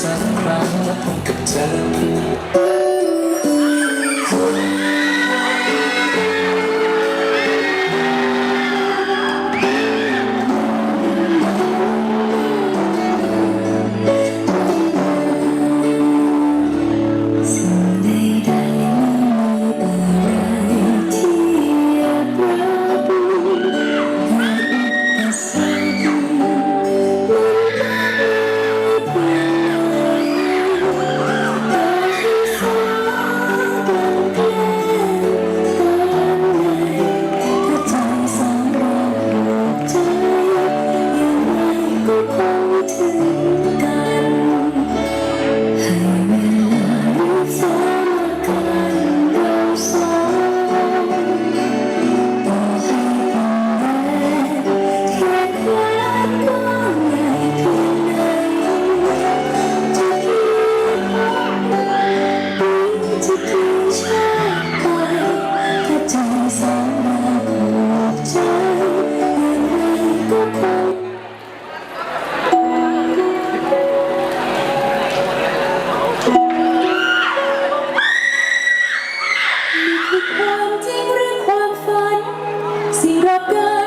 สักครั้งแล้วพบกับเธอ God.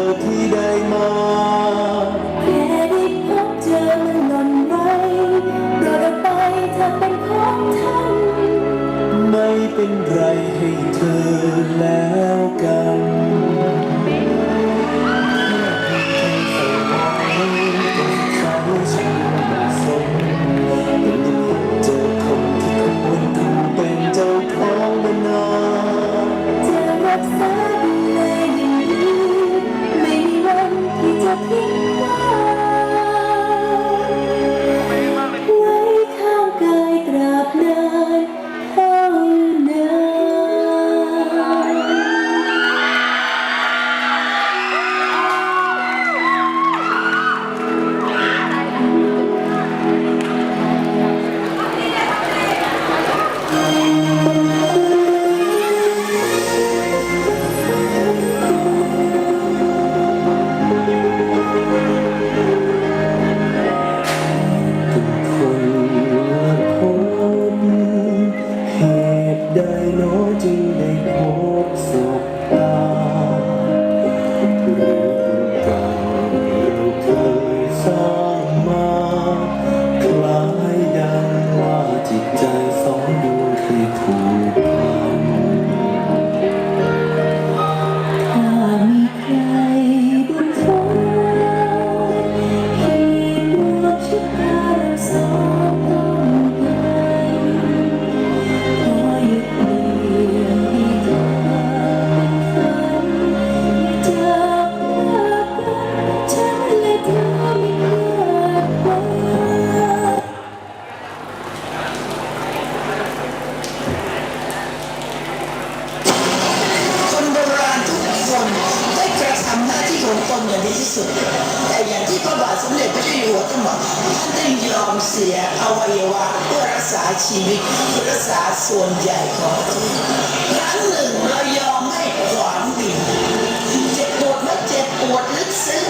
อที่ได้มาแค่ได้พบเจอมันหล่นไรโดดออกไปเธอเป็นของท่านไม่เป็นไรให้เธอแล้วกันุด แต่อย่างที่พระบาทสมเด็จพระเจ้าอยู่หัวท่านบอกท่านได้ยอมเสียอวัยวะเพื่อรักษาชีวิตเพื่อรักษาส่วนใหญ่ของท่านครั้งหนึ่งเรายอมให้ขวานดินเจ็บปวดและเจ็บปวดลึกซึ้ง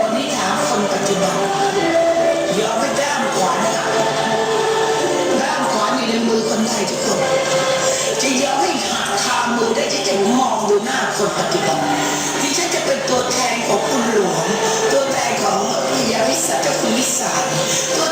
วันนี้ถามคนปัจจุบันยอมให้ด้ามขวานด้ามขวานอยู่ในมือคนไทยทุกคนจะยอมให้หักคามือได้ที่จะมองดูหน้าคนปัจจุบัน cabeça de alcoolizado.